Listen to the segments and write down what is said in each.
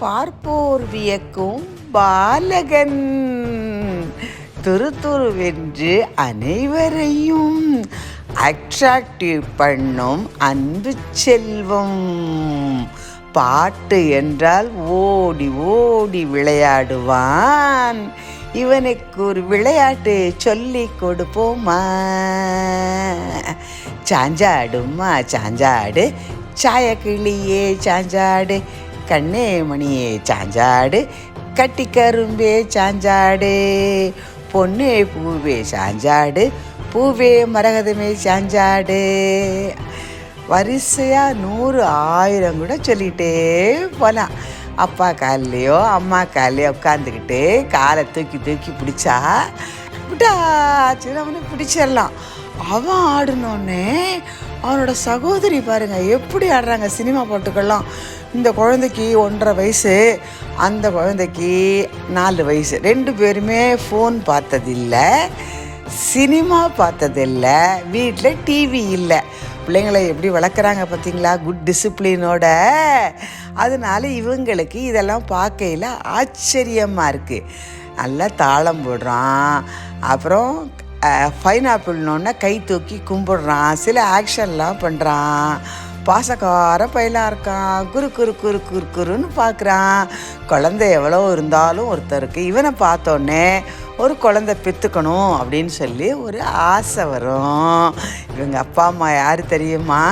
பார்ப்போர் வியக்கும் பாலகன். துருதுருவென்று அனைவரையும் அட்ராக்டிவ் பண்ணும் அன்பு செல்வம். பாட்டு என்றால் ஓடி ஓடி விளையாடுவான். இவனுக்கு ஒரு விளையாட்டு சொல்லி கொடுப்போமா? சாஞ்சாடுமா? சாஞ்சாடு. சாயக்கிளியே சாஞ்சாடு. கண்ணே மணியே சாஞ்சாடு. கட்டி கரும்பே சாஞ்சாடு. பொண்ணே பூவே சாஞ்சாடு. பூவே மரகதமே சாஞ்சாடு. வரிசையாக நூறு ஆயிரம் கூட சொல்லிகிட்டே போகலாம் அப்பா கால்லையோ அம்மா கால்லையோ உட்காந்துக்கிட்டு காலை தூக்கி தூக்கி பிடிச்சா விட்டாச்சுன்னு அவனை பிடிச்சிடலாம். அவன் ஆடினோடனே அவனோட சகோதரி பாருங்க எப்படி ஆடுறாங்க சினிமா பாட்டுக்கெல்லாம் இந்த குழந்தைக்கு ஒன்றரை வயசு அந்த குழந்தைக்கு நாலு வயசு. ரெண்டு பேருமே ஃபோன் பார்த்ததில்லை சினிமா பார்த்ததில்ல வீட்டில் டிவி இல்லை. பிள்ளைங்களை எப்படி வளர்க்குறாங்க பார்த்தீங்களா குட் டிசிப்ளினோட அதனால இவங்களுக்கு இதெல்லாம் பார்க்கையில் ஆச்சரியமாக இருக்குது நல்லா தாளம் போடுறான். அப்புறம் பைனாப்பிள்னோடனே கை தூக்கி கும்பிடுறான். சில ஆக்ஷன்லாம் பண்ணுறான் பாசக்கார பயிலாக இருக்கான். குரு குரு குரு குரு குருன்னு பார்க்குறான் குழந்தை எவ்வளோ இருந்தாலும் ஒருத்தருக்கு இவனை பார்த்தோன்னே ஒரு குழந்தை பெற்றுக்கணும் அப்படின்னு சொல்லி ஒரு ஆசை வரும். இவங்க அப்பா அம்மா யார் தெரியுமா?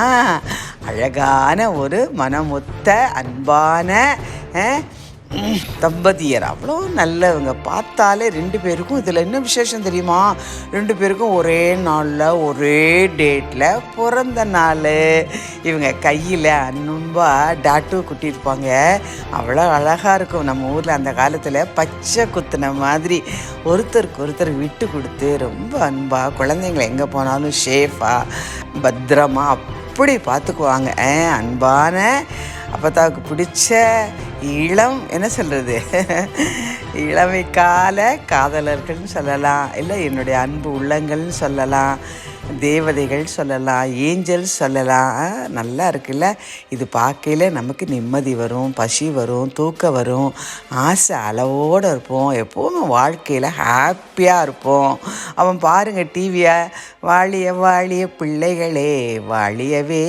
அழகான ஒரு மனமொத்த அன்பான தம்பதியர். அவ்வளோ நல்லவங்க. பார்த்தாலே ரெண்டு பேருக்கும் இதில் என்ன விசேஷம் தெரியுமா? ரெண்டு பேருக்கும் ஒரே நாளில் ஒரே டேட்டில் பிறந்த நாள். இவங்க கையில் அன்பாக டாட்டு குட்டியிருப்பாங்க. அவ்வளோ அழகாக இருக்கும். நம்ம ஊரில் அந்த காலத்தில் பச்சை குத்துன மாதிரி ஒருத்தருக்கு ஒருத்தர் விட்டு கொடுத்து ரொம்ப அன்பாக குழந்தைங்களை எங்கே போனாலும் ஷேஃபாக பத்திரமா அப்படி பார்த்துக்குவாங்க. அன்பான அப்பத்தாவுக்கு பிடிச்ச இளம் என்ன சொல்கிறது இளமை கால காதலர்கள்னு சொல்லலாம் இல்லை என்னுடைய அன்பு உள்ளங்கள்னு சொல்லலாம் தேவதைகள் சொல்லலாம் ஏஞ்சல் சொல்லலாம். நல்லா இருக்குல்ல? இது பார்க்கையில நமக்கு நிம்மதி வரும் பசி வரும் தூக்கம் வரும். ஆசை அளவோடு இருப்போம். எப்போவுமே வாழ்க்கையில் ஹாப்பியாக இருப்போம். அவன் பாருங்கள் டிவியை வாழிய வாழிய பிள்ளைகளே வாழியவே.